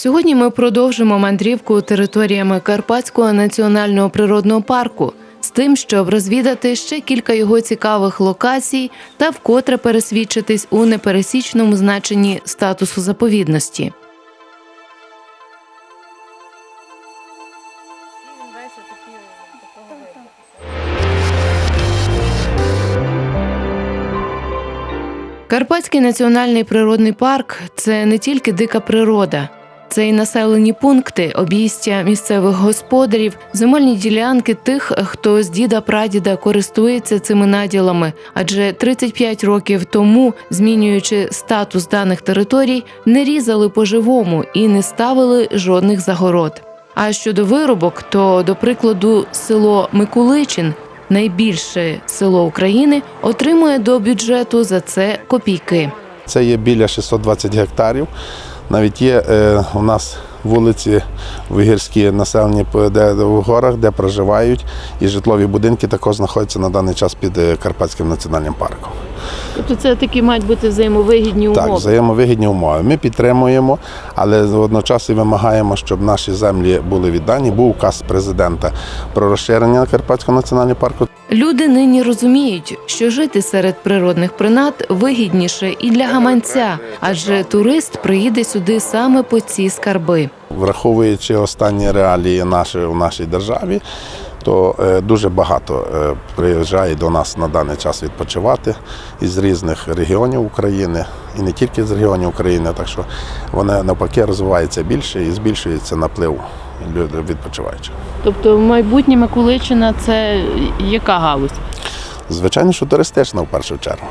Сьогодні ми продовжимо мандрівку територіями Карпатського національного природного парку з тим, щоб розвідати ще кілька його цікавих локацій та вкотре пересвідчитись у непересічному значенні статусу заповідності. Карпатський національний природний парк це не тільки дика природа, це й населені пункти, обійстя місцевих господарів, земельні ділянки тих, хто з діда прадіда користується цими наділами. Адже 35 років тому, змінюючи статус даних територій, не різали по-живому і не ставили жодних загород. А щодо виробок, то до прикладу, село Микуличин найбільше село України отримує до бюджету за це копійки. Це є біля 620 гектарів. Навіть є е, у нас вулиці вигірські населені де, в горах, де проживають, і житлові будинки також знаходяться на даний час під е, Карпатським національним парком. Тобто це такі мають бути взаємовигідні Так, взаємовигідні умови. Ми підтримуємо, але водночас і вимагаємо, щоб наші землі були віддані. Був указ президента про розширення Карпатського національного парку. Люди нині розуміють, що жити серед природних принад вигідніше і для гаманця, адже турист приїде сюди саме по ці скарби. Враховуючи останні реалії наші, в нашій державі, то е, дуже багато е, приїжджає до нас на даний час відпочивати із різних регіонів України і не тільки з регіонів України, так що вона навпаки розвивається більше і збільшується наплив відпочиваючих. Тобто, майбутнє Миколичина це яка галузь? Звичайно, що туристична в першу чергу.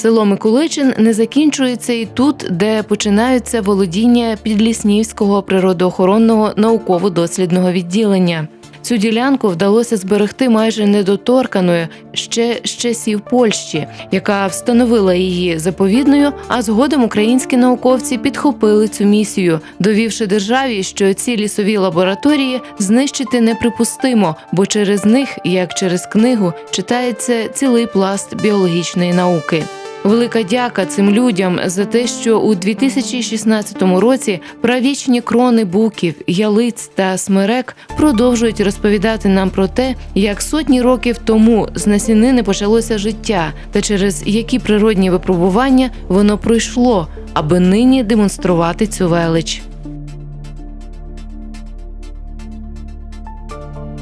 Село Миколичин не закінчується і тут, де починаються володіння Підліснівського природоохоронного науково-дослідного відділення. Цю ділянку вдалося зберегти майже недоторканою ще з часів Польщі, яка встановила її заповідною. А згодом українські науковці підхопили цю місію, довівши державі, що ці лісові лабораторії знищити неприпустимо, бо через них, як через книгу, читається цілий пласт біологічної науки. Велика дяка цим людям за те, що у 2016 році правічні крони буків, ялиць та смерек продовжують розповідати нам про те, як сотні років тому з насінини почалося життя, та через які природні випробування воно пройшло, аби нині демонструвати цю велич.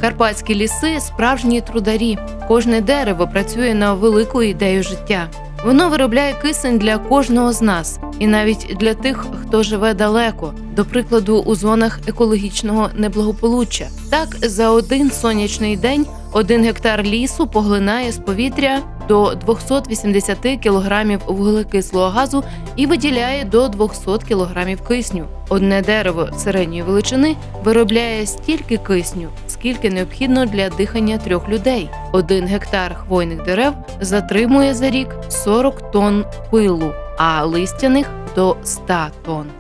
Карпатські ліси справжні трударі. Кожне дерево працює на велику ідею життя. Воно виробляє кисень для кожного з нас, і навіть для тих, хто живе далеко, до прикладу, у зонах екологічного неблагополуччя. Так, за один сонячний день один гектар лісу поглинає з повітря до 280 кілограмів вуглекислого газу і виділяє до 200 кілограмів кисню. Одне дерево середньої величини виробляє стільки кисню, скільки необхідно для дихання трьох людей. Один гектар хвойних дерев затримує за рік 40 тонн пилу, а листяних до 100 тонн.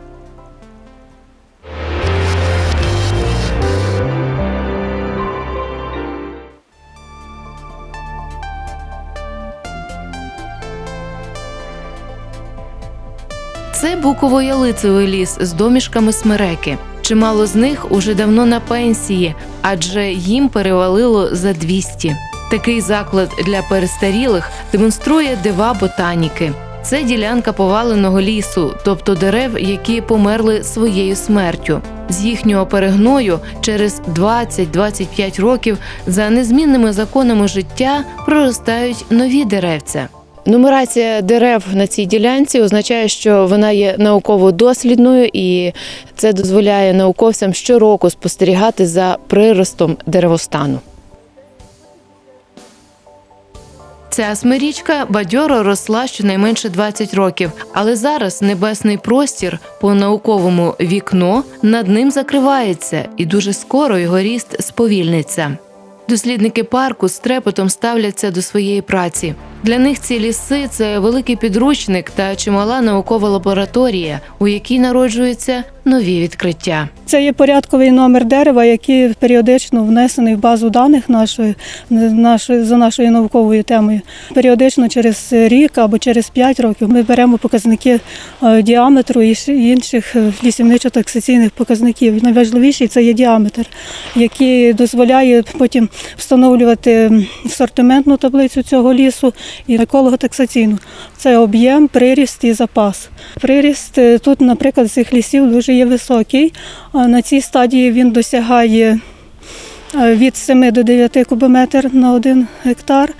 Це буково-ялицевий ліс з домішками смереки. Чимало з них уже давно на пенсії, адже їм перевалило за 200. Такий заклад для перестарілих демонструє дива ботаніки. Це ділянка поваленого лісу, тобто дерев, які померли своєю смертю. З їхнього перегною через 20-25 років за незмінними законами життя проростають нові деревця. Нумерація дерев на цій ділянці означає, що вона є науково-дослідною, і це дозволяє науковцям щороку спостерігати за приростом деревостану. Ця смирічка бадьоро росла щонайменше 20 років, але зараз небесний простір по науковому вікно над ним закривається, і дуже скоро його ріст сповільниться. Дослідники парку з трепетом ставляться до своєї праці. Для них ці ліси це великий підручник та чимала наукова лабораторія, у якій народжуються нові відкриття. Це є порядковий номер дерева, який періодично внесений в базу даних нашої, нашої за нашою науковою темою. Періодично через рік або через 5 років ми беремо показники е, діаметру і інших е, лісівничо-таксаційних показників. Найважливіший це є діаметр, який дозволяє потім встановлювати сортиментну таблицю цього лісу і еколого-таксаційну. Це об'єм, приріст і запас. Приріст е, тут, наприклад, цих лісів дуже є високий. На цій стадії він досягає е, від 7 до 9 кубометр на 1 гектар.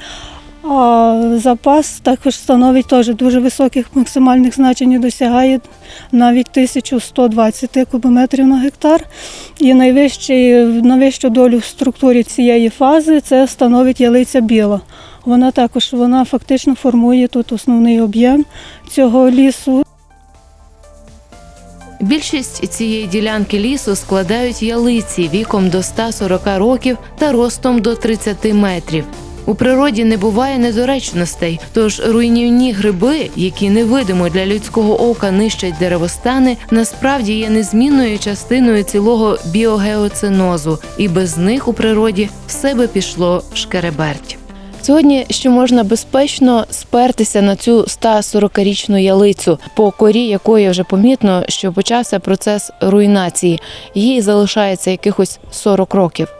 А запас також становить теж дуже високих максимальних значень і досягає навіть 1120 кубометрів на гектар. І найвищу долю в структурі цієї фази це становить ялиця біла. Вона також вона фактично формує тут основний об'єм цього лісу. Більшість цієї ділянки лісу складають ялиці віком до 140 років та ростом до 30 метрів. У природі не буває недоречностей, тож руйнівні гриби, які невидимо для людського ока нищать деревостани, насправді є незмінною частиною цілого біогеоцинозу, і без них у природі все би пішло шкереберть. Сьогодні ще можна безпечно спертися на цю 140-річну ялицю, по корі якої вже помітно, що почався процес руйнації. Їй залишається якихось 40 років.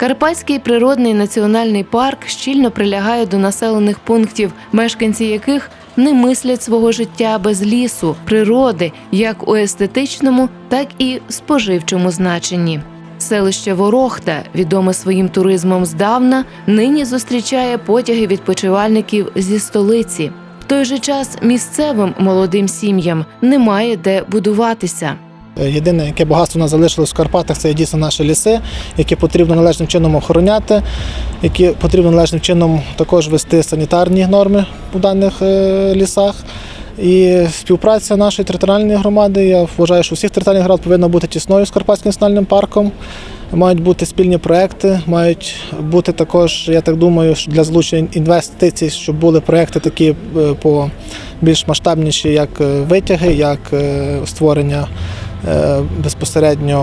Карпатський природний національний парк щільно прилягає до населених пунктів, мешканці яких не мислять свого життя без лісу, природи, як у естетичному, так і споживчому значенні. Селище Ворохта, відоме своїм туризмом здавна, нині зустрічає потяги відпочивальників зі столиці. В той же час місцевим молодим сім'ям немає де будуватися. Е, Єдине, яке багатство нас залишилось в Карпатах, це дійсно наші ліси, які потрібно належним чином охороняти, які потрібно належним чином також вести санітарні норми у даних е, лісах. І співпраця нашої територіальної громади, я вважаю, що всіх територіальних громад повинна бути тісною з Карпатським національним парком. Мають бути спільні проекти, мають бути також, я так думаю, для залучення інвестицій, щоб були проекти такі е, по більш масштабніші, як витяги, як створення безпосередньо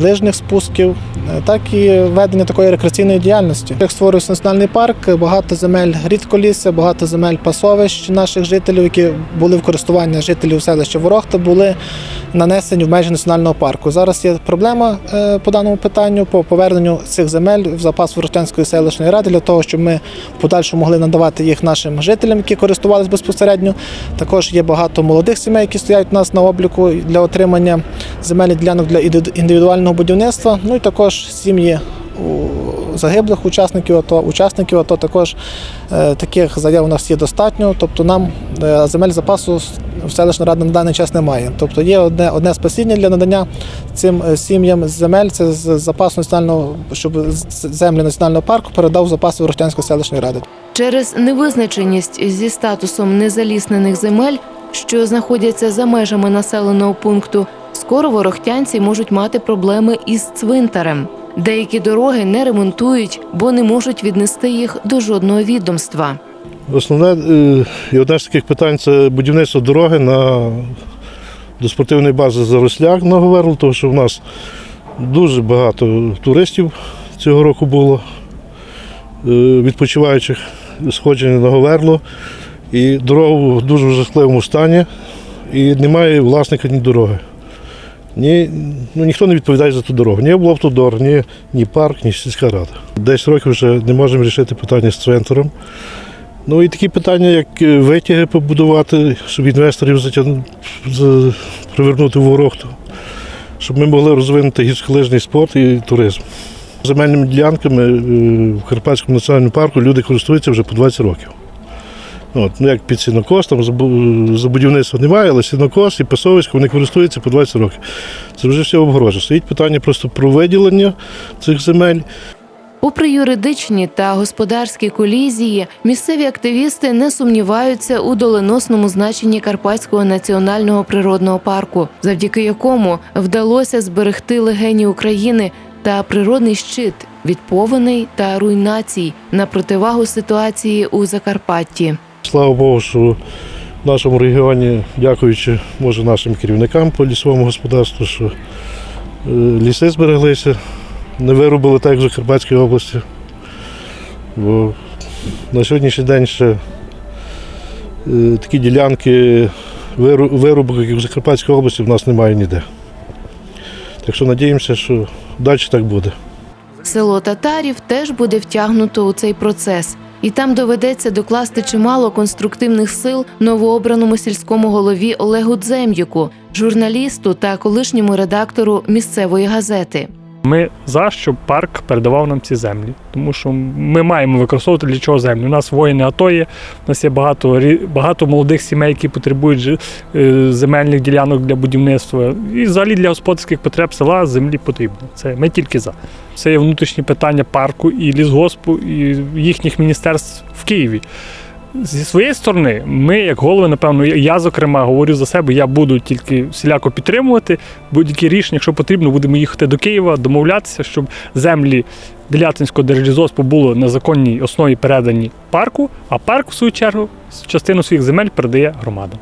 лижних спусків, е, так і ведення такої рекреаційної діяльності. Як створюється національний парк, багато земель рідколісся, багато земель пасовищ наших жителів, які були в користуванні жителів селища Ворохта, були нанесені в межі національного парку. Зараз є проблема е, по даному питанню по поверненню цих земель в запас Ворохтянської селищної ради для того, щоб ми в подальшому могли надавати їх нашим жителям, які користувалися безпосередньо. Також є багато молодих сімей, які стоять у нас на обліку для отримання земельних ділянок для іди- індивідуального будівництва. Ну і також сім'ї загиблих учасників АТО, учасників АТО також е, таких заяв у нас є достатньо. Тобто нам е, земель запасу в селищна рада на даний час немає. Тобто є одне, одне спасіння для надання цим е, сім'ям земель. Це з запасу національного, щоб землі національного парку передав запас Ворохтянської селищної ради. Через невизначеність зі статусом незаліснених земель, що знаходяться за межами населеного пункту, скоро ворохтянці можуть мати проблеми із цвинтарем. Деякі дороги не ремонтують, бо не можуть віднести їх до жодного відомства. Основне е, і одне з таких питань це будівництво дороги на, до спортивної бази Заросляк на Говерло, тому що в нас дуже багато туристів цього року було, е, відпочиваючих сходження на Говерло. І дорога в дуже жахливому стані, і немає власника ні дороги. Ні, ну, ніхто не відповідає за ту дорогу. Ні облавтодор, ні, ні парк, ні сільська рада. Десь років вже не можемо рішити питання з центром. Ну і такі питання, як е, витяги побудувати, щоб інвесторів затягнути, за- привернути в ворохту, щоб ми могли розвинути гірськолижний спорт і туризм. Земельними ділянками е, в Карпатському національному парку люди користуються вже по 20 років. От, ну як під сінокос, там забу- за будівництво немає, але сінокос і пасовисько вони користуються по 20 років. Це вже все обгорожено. Стоїть питання просто про виділення цих земель. Попри юридичні та господарські колізії, місцеві активісти не сумніваються у доленосному значенні Карпатського національного природного парку, завдяки якому вдалося зберегти легені України та природний щит від повеней та руйнацій на противагу ситуації у Закарпатті. Слава Богу, що в нашому регіоні, дякуючи може нашим керівникам по лісовому господарству, що е, ліси збереглися, не вирубили так, як в Закарпатській області. Бо на сьогоднішній день ще е, такі ділянки виру- вирубок, як в Закарпатській області, в нас немає ніде. Так що надіємося, що далі так буде. Село татарів теж буде втягнуто у цей процес, і там доведеться докласти чимало конструктивних сил новообраному сільському голові Олегу Дзем'юку, журналісту та колишньому редактору місцевої газети. Ми за щоб парк передавав нам ці землі, тому що ми маємо використовувати для чого землю. У нас воїни АТО є, у нас є багато багато молодих сімей, які потребують е, земельних ділянок для будівництва. І взагалі для господарських потреб села землі потрібно. Це ми тільки за. Це є внутрішні питання парку і лісгоспу, і їхніх міністерств в Києві. Зі своєї сторони, ми, як голови, напевно, я, зокрема, говорю за себе, я буду тільки всіляко підтримувати будь-які рішення, якщо потрібно, будемо їхати до Києва, домовлятися, щоб землі Делятинського держлізоспу було на законній основі передані парку, а парк, в свою чергу, частину своїх земель передає громадам.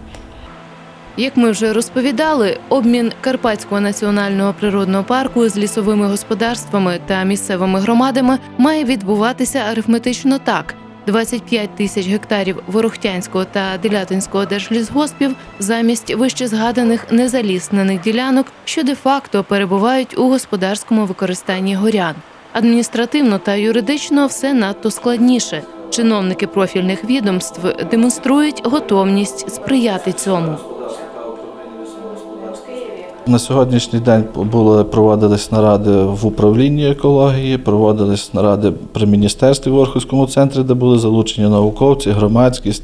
Як ми вже розповідали, обмін Карпатського національного природного парку з лісовими господарствами та місцевими громадами має відбуватися арифметично так: 25 тисяч гектарів Ворохтянського та Делятинського держлісгоспів замість вище згаданих незаліснених ділянок, що де-факто перебувають у господарському використанні горян. Адміністративно та юридично все надто складніше. Чиновники профільних відомств демонструють готовність сприяти цьому. На сьогоднішній день були проводились наради в управлінні екології, проводились наради при міністерстві в Орховському центрі, де були залучені науковці, громадськість,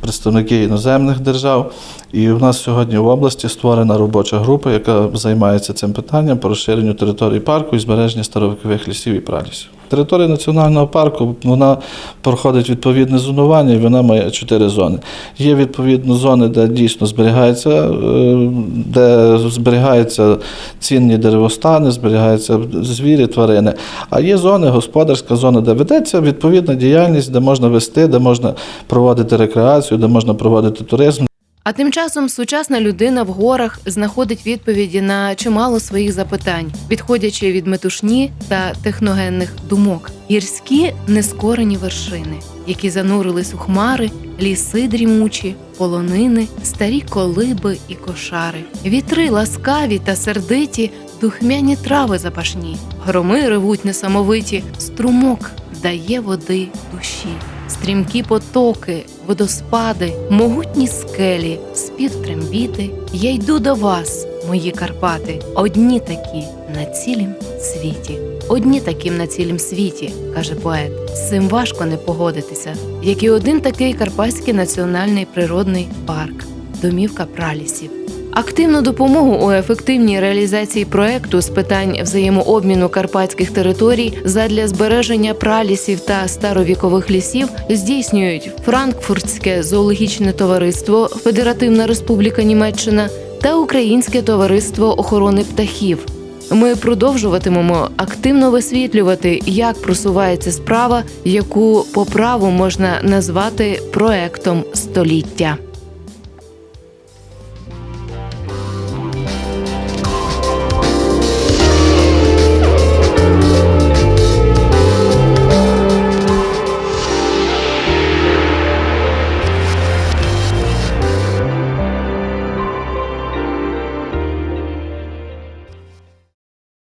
представники іноземних держав. І в нас сьогодні в області створена робоча група, яка займається цим питанням по розширенню території парку і збереження старовикових лісів і пралісів. Територія національного парку вона проходить відповідне зонування, і вона має чотири зони. Є відповідно зони, де дійсно зберігається, е, де зберігаються цінні деревостани, зберігаються звірі, тварини. А є зони, господарська зона, де ведеться відповідна діяльність, де можна вести, де можна проводити рекреацію, де можна проводити туризм. А тим часом сучасна людина в горах знаходить відповіді на чимало своїх запитань, відходячи від метушні та техногенних думок. Гірські нескорені вершини, які занурились у хмари, ліси дрімучі, полонини, старі колиби і кошари, вітри ласкаві та сердиті, духмяні трави запашні, громи ревуть несамовиті, струмок дає води душі. Стрімкі потоки, водоспади, могутні скелі, спів трембіти. Я йду до вас, мої Карпати, одні такі на цілім світі. Одні таким на цілім світі, каже поет. З цим важко не погодитися, як і один такий Карпатський національний природний парк, домівка пралісів. Активну допомогу у ефективній реалізації проекту з питань взаємообміну карпатських територій задля збереження пралісів та старовікових лісів здійснюють Франкфуртське зоологічне товариство, Федеративна Республіка Німеччина та Українське товариство охорони птахів. Ми продовжуватимемо активно висвітлювати, як просувається справа, яку по праву можна назвати проектом століття.